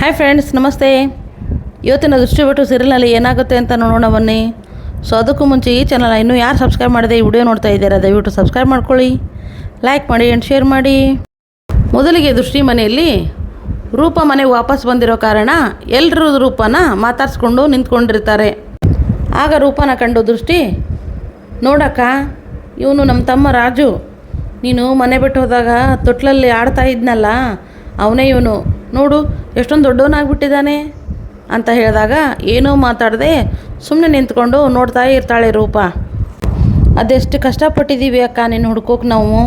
Hi friends ನಮಸ್ತೆ. ಇವತ್ತಿನ ದೃಷ್ಟಿ ಬಿಟ್ಟು ಸೀರಿಯಲ್ನಲ್ಲಿ ಏನಾಗುತ್ತೆ ಅಂತ ನೋಡೋಣ ಬನ್ನಿ. ಸೊ ಅದಕ್ಕೂ ಮುಂಚೆ ಈ ಚಾನಲ್ ಇನ್ನೂ ಯಾರು ಸಬ್ಸ್ಕ್ರೈಬ್ ಮಾಡಿದೆ ಈ ವಿಡಿಯೋ ನೋಡ್ತಾ ಇದ್ದೀರಾ, ದಯವಿಟ್ಟು ಸಬ್ಸ್ಕ್ರೈಬ್ ಮಾಡ್ಕೊಳ್ಳಿ. ಲೈಕ್ ಮಾಡಿ ಆ್ಯಂಡ್ ಶೇರ್ ಮಾಡಿ. ಮೊದಲಿಗೆ ದೃಷ್ಟಿ ಮನೆಯಲ್ಲಿ ರೂಪ ಮನೆಗೆ ವಾಪಸ್ ಬಂದಿರೋ ಕಾರಣ ಎಲ್ಲರೂ ರೂಪನ ಮಾತಾಡ್ಸ್ಕೊಂಡು ನಿಂತ್ಕೊಂಡಿರ್ತಾರೆ. ಆಗ ರೂಪನ ಕಂಡು ದೃಷ್ಟಿ, ನೋಡಕ್ಕ, ಇವನು ನಮ್ಮ ತಮ್ಮ ರಾಜು. ನೀನು ಮನೆ ಬಿಟ್ಟು ಹೋದಾಗ ತೊಟ್ಲಲ್ಲಿ ಆಡ್ತಾ ಇದ್ನಲ್ಲ, ಅವನೇ ಇವನು. ನೋಡು ಎಷ್ಟೊಂದು ದೊಡ್ಡವನಾಗ್ಬಿಟ್ಟಿದ್ದಾನೆ ಅಂತ ಹೇಳಿದಾಗ ಏನೂ ಮಾತಾಡದೆ ಸುಮ್ಮನೆ ನಿಂತ್ಕೊಂಡು ನೋಡ್ತಾ ಇರ್ತಾಳೆ ರೂಪ. ಅದೆಷ್ಟು ಕಷ್ಟಪಟ್ಟಿದ್ದೀವಿ ಅಕ್ಕ ನೀನು ಹುಡ್ಕೋಕೆ ನಾವು?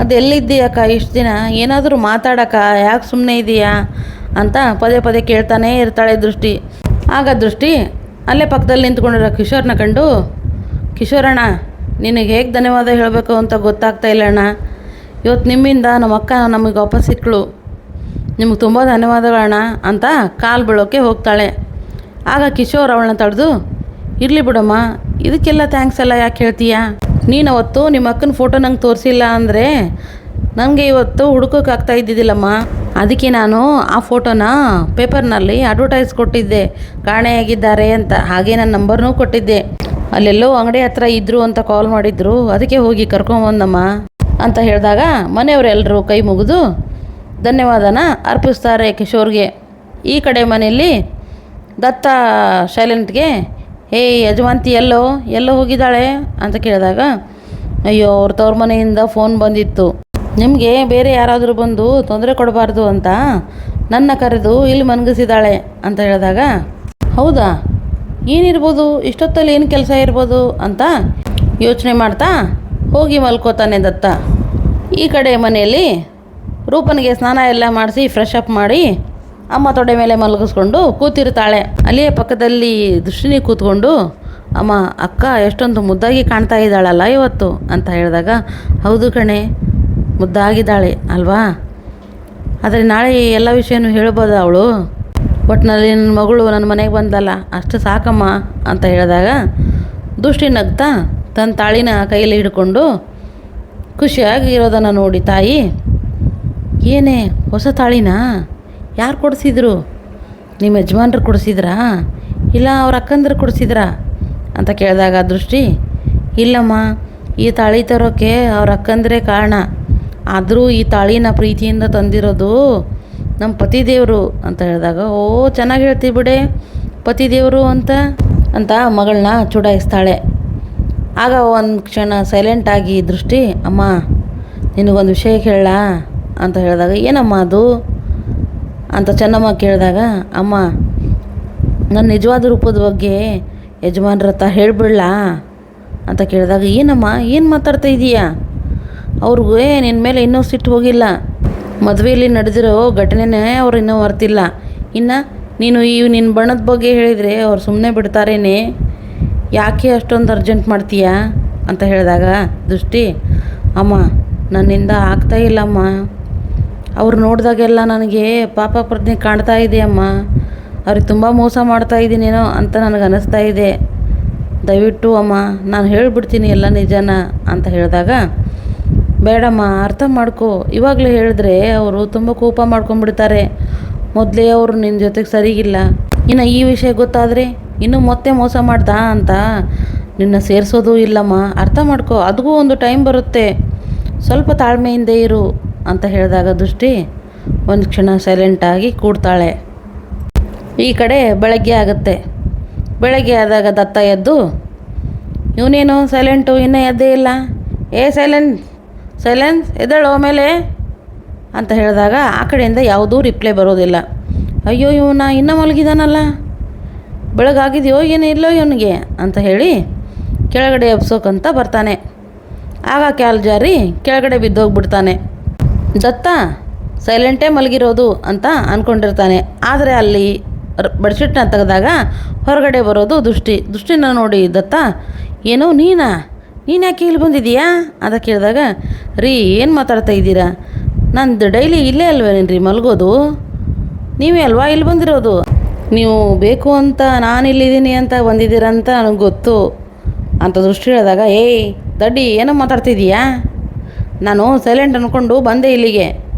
ಅದು ಎಲ್ಲಿದ್ದೀಯ ಅಕ್ಕ ಇಷ್ಟು ದಿನ? ಏನಾದರೂ ಮಾತಾಡಕ್ಕ, ಯಾಕೆ ಸುಮ್ಮನೆ ಇದೆಯಾ ಅಂತ ಪದೇ ಪದೇ ಕೇಳ್ತಾನೇ ಇರ್ತಾಳೆ ದೃಷ್ಟಿ. ಆಗ ದೃಷ್ಟಿ ಅಲ್ಲೇ ಪಕ್ಕದಲ್ಲಿ ನಿಂತ್ಕೊಂಡಿರೋ ಕಿಶೋರ್ನ ಕಂಡು, ಕಿಶೋರಣ್ಣ, ನಿನಗೆ ಹೇಗೆ ಧನ್ಯವಾದ ಹೇಳಬೇಕು ಅಂತ ಗೊತ್ತಾಗ್ತಾ ಇಲ್ಲ ಅಣ್ಣ. ಇವತ್ತು ನಿಮ್ಮಿಂದ ನಮ್ಮ ಅಕ್ಕ ನಮಗೆ ವಾಪಸ್ ಸಿಕ್ಕಳು. ನಿಮಗೆ ತುಂಬ ಧನ್ಯವಾದಗಳಣ್ಣ ಅಂತ ಕಾಲು ಬೀಳೋಕ್ಕೆ ಹೋಗ್ತಾಳೆ. ಆಗ ಕಿಶೋರ್ ಅವಳನ್ನ ತಡೆದು, ಇರಲಿ ಬಿಡಮ್ಮ, ಇದಕ್ಕೆಲ್ಲ ಥ್ಯಾಂಕ್ಸ್ ಎಲ್ಲ ಯಾಕೆ ಹೇಳ್ತೀಯ? ನೀನು ಅವತ್ತು ನಿಮ್ಮ ಅಕ್ಕನ ಫೋಟೋ ನಂಗೆ ತೋರಿಸಿಲ್ಲ ಅಂದರೆ ನನಗೆ ಇವತ್ತು ಹುಡುಕೋಕೆ ಆಗ್ತಾ ಇದ್ದಿದ್ದಿಲ್ಲಮ್ಮ. ಅದಕ್ಕೆ ನಾನು ಆ ಫೋಟೋನ ಪೇಪರ್ನಲ್ಲಿ ಅಡ್ವರ್ಟೈಸ್ ಕೊಟ್ಟಿದ್ದೆ. ಕಾಣೆಯಾಗಿದ್ದಾರೆ ಅಂತ, ಹಾಗೆ ನನ್ನ ನಂಬರ್ನೂ ಕೊಟ್ಟಿದ್ದೆ. ಅಲ್ಲೆಲ್ಲೋ ಅಂಗಡಿ ಹತ್ರ ಇದ್ದರು ಅಂತ ಕಾಲ್ ಮಾಡಿದ್ರು, ಅದಕ್ಕೆ ಹೋಗಿ ಕರ್ಕೊಂಬಂದಮ್ಮ ಅಂತ ಹೇಳಿದಾಗ ಮನೆಯವರೆಲ್ಲರೂ ಕೈ ಮುಗಿದು ಧನ್ಯವಾದನ ಅರ್ಪಿಸ್ತಾರೆ ಕಿಶೋರ್ಗೆ. ಈ ಕಡೆ ಮನೆಯಲ್ಲಿ ದತ್ತ ಶೈಲೆಂಟ್ಗೆ ಹೇ ಯಜಮಾಂತಿ ಎಲ್ಲೋ ಎಲ್ಲೋ ಹೋಗಿದ್ದಾಳೆ? ಅಂತ ಕೇಳಿದಾಗ, ಅಯ್ಯೋ, ಅವ್ರ ತವ್ರ ಮನೆಯಿಂದ ಫೋನ್ ಬಂದಿತ್ತು. ನಿಮಗೆ ಬೇರೆ ಯಾರಾದರೂ ಬಂದು ತೊಂದರೆ ಕೊಡಬಾರ್ದು ಅಂತ ನನ್ನ ಕರೆದು ಇಲ್ಲಿ ಮನಗಿಸಿದ್ದಾಳೆ ಅಂತ ಹೇಳಿದಾಗ, ಹೌದಾ? ಏನಿರ್ಬೋದು? ಇಷ್ಟೊತ್ತಲ್ಲಿ ಏನು ಕೆಲಸ ಇರ್ಬೋದು? ಅಂತ ಯೋಚನೆ ಮಾಡ್ತಾ ಹೋಗಿ ಮಲ್ಕೋತಾನೆ ದತ್ತ. ಈ ಕಡೆ ಮನೆಯಲ್ಲಿ ರೂಪನಿಗೆ ಸ್ನಾನ ಎಲ್ಲ ಮಾಡಿಸಿ ಫ್ರೆಶ್ ಅಪ್ ಮಾಡಿ, ಅಮ್ಮ ತೊಡೆ ಮೇಲೆ ಮಲಗಿಸ್ಕೊಂಡು ಕೂತಿರ್ತಾಳೆ. ಅಲ್ಲಿಯೇ ಪಕ್ಕದಲ್ಲಿ ದೃಷ್ಟಿನಿ ಕೂತ್ಕೊಂಡು, ಅಮ್ಮ, ಅಕ್ಕ, ಎಷ್ಟೊಂದು ಮುದ್ದಾಗಿ ಕಾಣ್ತಾ ಇದ್ದಾಳಲ್ಲ ಇವತ್ತು? ಅಂತ ಹೇಳಿದಾಗ, ಹೌದು ಕಣೆ, ಮುದ್ದಾಗಿದ್ದಾಳೆ, ಅಲ್ವಾ? ಆದರೆ ನಾಳೆ ಎಲ್ಲ ವಿಷಯನೂ ಹೇಳ್ಬೋದು ಅವಳು. ಒಟ್ಟಿನಲ್ಲಿ ನನ್ನ ಮಗಳು ನನ್ನ ಮನೆಗೆ ಬಂದಲ್ಲ, ಅಷ್ಟು ಸಾಕಮ್ಮ, ಅಂತ ಹೇಳಿದಾಗ, ದುಷ್ಟಿ ನಗ್ತಾ ತನ್ನ ತಾಳಿನ ಕೈಯಲ್ಲಿ ಹಿಡ್ಕೊಂಡು, ಖುಷಿಯಾಗಿ ಇರೋದನ್ನು ನೋಡಿ ತಾಯಿ ಏನೇ ಹೊಸ ತಾಳಿನಾ? ಯಾರು ಕೊಡಿಸಿದ್ರು? ನಿಮ್ಮ ಯಜಮಾನ್ರು ಕೊಡಿಸಿದ್ರಾ? ಇಲ್ಲ ಅವ್ರ ಅಕ್ಕಂದ್ರೆ ಕೊಡಿಸಿದ್ರಾ? ಅಂತ ಕೇಳಿದಾಗ ದೃಷ್ಟಿ, ಇಲ್ಲಮ್ಮ, ಈ ತಾಳಿ ತರೋಕ್ಕೆ ಅವ್ರ ಅಕ್ಕಂದ್ರೆ ಕಾರಣ. ಆದರೂ ಈ ತಾಳಿನ ಪ್ರೀತಿಯಿಂದ ತಂದಿರೋದು ನಮ್ಮ ಪತಿದೇವರು ಅಂತ ಹೇಳಿದಾಗ, ಓ, ಚೆನ್ನಾಗಿ ಹೇಳ್ತೀವಿ ಬಿಡೆ ಪತಿದೇವರು ಅಂತ ಅಂತ ಮಗಳನ್ನ ಚುಡಾಯಿಸ್ತಾಳೆ. ಆಗ ಒಂದು ಕ್ಷಣ ಸೈಲೆಂಟಾಗಿ ದೃಷ್ಟಿ, ಅಮ್ಮ, ನಿನಗೊಂದು ವಿಷಯ ಕೇಳಲ್ಲ ಅಂತ ಹೇಳಿದಾಗ, ಏನಮ್ಮ ಅದು? ಅಂತ ಚೆನ್ನಮ್ಮ ಕೇಳಿದಾಗ, ಅಮ್ಮ, ನನ್ನ ನಿಜವಾದ ರೂಪದ ಬಗ್ಗೆ ಯಜಮಾನ್ರ ಹತ್ರ ಹೇಳಿಬಿಡ್ಲ? ಅಂತ ಕೇಳಿದಾಗ, ಏನಮ್ಮ, ಏನು ಮಾತಾಡ್ತಾ ಇದೀಯಾ? ಅವ್ರಿಗೂ ನಿನ್ನ ಮೇಲೆ ಇನ್ನೂ ಸಿಟ್ಟು ಹೋಗಿಲ್ಲ. ಮದುವೆಯಲ್ಲಿ ನಡೆದಿರೋ ಘಟನೆನೇ ಅವ್ರು ಇನ್ನೂ ಮರ್ತಿಲ್ಲ. ಇನ್ನು ನೀನು ಈ ನಿನ್ನ ಬಣ್ಣದ ಬಗ್ಗೆ ಹೇಳಿದರೆ ಅವ್ರು ಸುಮ್ಮನೆ ಬಿಡ್ತಾರೇನೆ? ಯಾಕೆ ಅಷ್ಟೊಂದು ಅರ್ಜೆಂಟ್ ಮಾಡ್ತೀಯಾ? ಅಂತ ಹೇಳಿದಾಗ, ದೃಷ್ಟಿ, ಅಮ್ಮ, ನನ್ನಿಂದ ಆಗ್ತಾ ಇಲ್ಲಮ್ಮ. ಅವ್ರು ನೋಡಿದಾಗೆಲ್ಲ ನನಗೆ, ಪಾಪ ಪ್ರಜ್ಞೆ ಕಾಣ್ತಾ ಇದೆ ಅಮ್ಮ. ಅವ್ರಿಗೆ ತುಂಬ ಮೋಸ ಮಾಡ್ತಾ ಇದ್ದೀನೇನೋ ಅಂತ ನನಗೆ ಅನ್ನಿಸ್ತಾ ಇದೆ. ದಯವಿಟ್ಟು ಅಮ್ಮ, ನಾನು ಹೇಳಿಬಿಡ್ತೀನಿ ಎಲ್ಲ ನಿಜನ ಅಂತ ಹೇಳಿದಾಗ, ಬೇಡಮ್ಮ, ಅರ್ಥ ಮಾಡ್ಕೊ. ಇವಾಗಲೇ ಹೇಳಿದ್ರೆ ಅವರು ತುಂಬ ಕೋಪ ಮಾಡ್ಕೊಂಡ್ಬಿಡ್ತಾರೆ. ಮೊದಲೇ ಅವರು ನಿನ್ನ ಜೊತೆಗೆ ಸರಿಗಿಲ್ಲ. ಇನ್ನು ಈ ವಿಷಯ ಗೊತ್ತಾದರೆ ಇನ್ನೂ ಮತ್ತೆ ಮೋಸ ಮಾಡ್ತಾ ಅಂತ ನಿನ್ನ ಸೇರಿಸೋದು ಇಲ್ಲಮ್ಮ. ಅರ್ಥ ಮಾಡ್ಕೊ ಅದಕ್ಕೂ ಒಂದು ಟೈಮ್ ಬರುತ್ತೆ. ಸ್ವಲ್ಪ ತಾಳ್ಮೆಯಿಂದ ಇರು. ಅಂತ ಹೇಳಿದಾಗ ದೃಷ್ಟಿ ಒಂದು ಕ್ಷಣ ಸೈಲೆಂಟಾಗಿ ಕೂಡ್ತಾಳೆ. ಈ ಕಡೆ ಬೆಳಗ್ಗೆ ಆಗುತ್ತೆ. ಬೆಳಗ್ಗೆ ಆದಾಗ ದತ್ತ ಎದ್ದು, ಇವನೇನು ಸೈಲೆಂಟು ಇನ್ನೂ ಎದ್ದೇ ಇಲ್ಲ. ಏ ಸೈಲೆಂಟ್ ಸೈಲೆನ್ಸ್ ಎದ್ದೇಳು ಆಮೇಲೆ? ಅಂತ ಹೇಳಿದಾಗ ಆ ಕಡೆಯಿಂದ ಯಾವುದೂ ರಿಪ್ಲೈ ಬರೋದಿಲ್ಲ. ಅಯ್ಯೋ, ಇವನ ಇನ್ನೂ ಮಲಗಿದಾನಲ್ಲ? ಬೆಳಗಾಗಿದೆಯೋ ಏನು ಇಲ್ಲೋ ಇವನಿಗೆ? ಅಂತ ಹೇಳಿ ಕೆಳಗಡೆ ಎಬ್ಸೋಕಂತ ಬರ್ತಾನೆ. ಆಗ ಕ್ಯಾಲ್ ಜಾರಿ ಕೆಳಗಡೆ ಬಿದ್ದೋಗ್ಬಿಡ್ತಾನೆ. ದತ್ತ ಸೈಲೆಂಟೇ ಮಲಗಿರೋದು ಅಂತ ಅಂದ್ಕೊಂಡಿರ್ತಾನೆ ಆದರೆ ಅಲ್ಲಿ ಬೆಡ್ಶೀಟ್ನ ತೆಗೆದಾಗ ಹೊರಗಡೆ ಬರೋದು ದೃಷ್ಟಿ. ದೃಷ್ಟಿನ ನೋಡಿ ದತ್ತ, ಏನೋ ನೀನಾ? ನೀನು ಯಾಕೆ ಇಲ್ಲಿ ಬಂದಿದೀಯಾ? ಅಂತ ಕೇಳಿದಾಗ, ರೀ, ಏನು ಮಾತಾಡ್ತಾ ಇದ್ದೀರಾ? ನಂದು ಡೈಲಿ ಇಲ್ಲೇ ಅಲ್ವೇನೇನ್ರಿ ಮಲಗೋದು? ನೀವೇ ಅಲ್ವಾ ಇಲ್ಲಿ ಬಂದಿರೋದು? ನೀವು ಬೇಕು ಅಂತ ನಾನು ಇಲ್ಲಿದ್ದೀನಿ ಅಂತ ಬಂದಿದ್ದೀರಂತ ನನಗೆ ಗೊತ್ತು. ಅಂತ ದೃಷ್ಟಿ ಹೇಳಿದಾಗ, ಏಯ್, ದಡ್ಡಿ, ಏನೋ ಮಾತಾಡ್ತಿದ್ದೀಯಾ ನಾನು ಸೈಲೆಂಟ್ ಅಂದ್ಕೊಂಡು ಬಂದೆ ಇಲ್ಲಿಗೆ.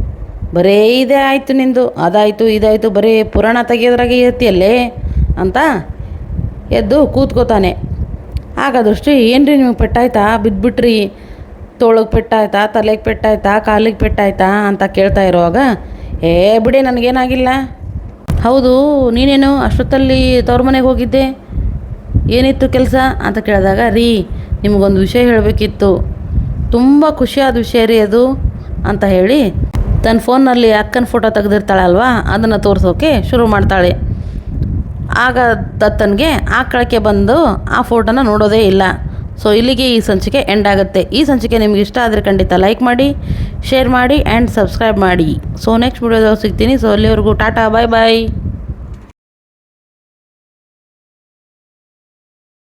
ಬರೇ ಇದೇ ಆಯಿತು ನಿಂದು, ಅದಾಯಿತು, ಇದಾಯಿತು, ಬರೀ ಪುರಾಣ ತೆಗೆಯೋದ್ರಾಗೆ ಇರ್ತೀಯಲ್ಲೇ ಅಂತ ಎದ್ದು ಕೂತ್ಕೋತಾನೆ. ಆಗ ದೃಷ್ಟಿ ರೀ ನಿಮಗೆ ಪೆಟ್ಟಾಯ್ತಾ? ಬಿದ್ದುಬಿಟ್ರಿ ತೋಳಗೆ ಪೆಟ್ಟಾಯ್ತಾ, ತಲೆಗೆ ಪೆಟ್ಟಾಯ್ತಾ, ಕಾಲಿಗೆ ಪೆಟ್ಟಾಯ್ತಾ ಅಂತ ಕೇಳ್ತಾ ಇರುವಾಗ, ಏ ಬಿಡಿ, ನನಗೇನಾಗಿಲ್ಲ? ಹೌದು, ನೀನೇನು ಅಷ್ಟೊತ್ತಲ್ಲಿ ತವ್ರ ಮನೆಗೆ ಹೋಗಿದ್ದೆ? ಏನಿತ್ತು ಕೆಲಸ? ಅಂತ ಕೇಳಿದಾಗ, ರೀ, ನಿಮಗೊಂದು ವಿಷಯ ಹೇಳಬೇಕಿತ್ತು. ತುಂಬ ಖುಷಿಯಾದ ವಿಷಯ ರೀ ಅದು ಅಂತ ಹೇಳಿ ತನ್ನ ಫೋನ್ನಲ್ಲಿ ಅಕ್ಕನ ಫೋಟೋ ತೆಗೆದಿರ್ತಾಳಲ್ವ? ಅದನ್ನು ತೋರಿಸೋಕೆ ಶುರು ಮಾಡ್ತಾಳೆ. ಆಗ ದತ್ತನಿಗೆ ಆ ಕಳಕ್ಕೆ ಬಂದು ಆ ಫೋಟೋನ ನೋಡೋದೇ ಇಲ್ಲ. ಸೊ ಇಲ್ಲಿಗೆ ಈ ಸಂಚಿಕೆ ಎಂಡ್ ಆಗುತ್ತೆ. ಈ ಸಂಚಿಕೆ ನಿಮ್ಗೆ ಇಷ್ಟ ಆದರೆ ಖಂಡಿತ ಲೈಕ್ ಮಾಡಿ ಶೇರ್ ಮಾಡಿ ಆ್ಯಂಡ್ ಸಬ್ಸ್ಕ್ರೈಬ್ ಮಾಡಿ. ಸೊ ನೆಕ್ಸ್ಟ್ ವಿಡಿಯೋದಾಗ ಸಿಗ್ತೀನಿ. ಸೊ ಅಲ್ಲಿವರೆಗೂ ಟಾಟಾ ಬಾಯ್ ಬಾಯ್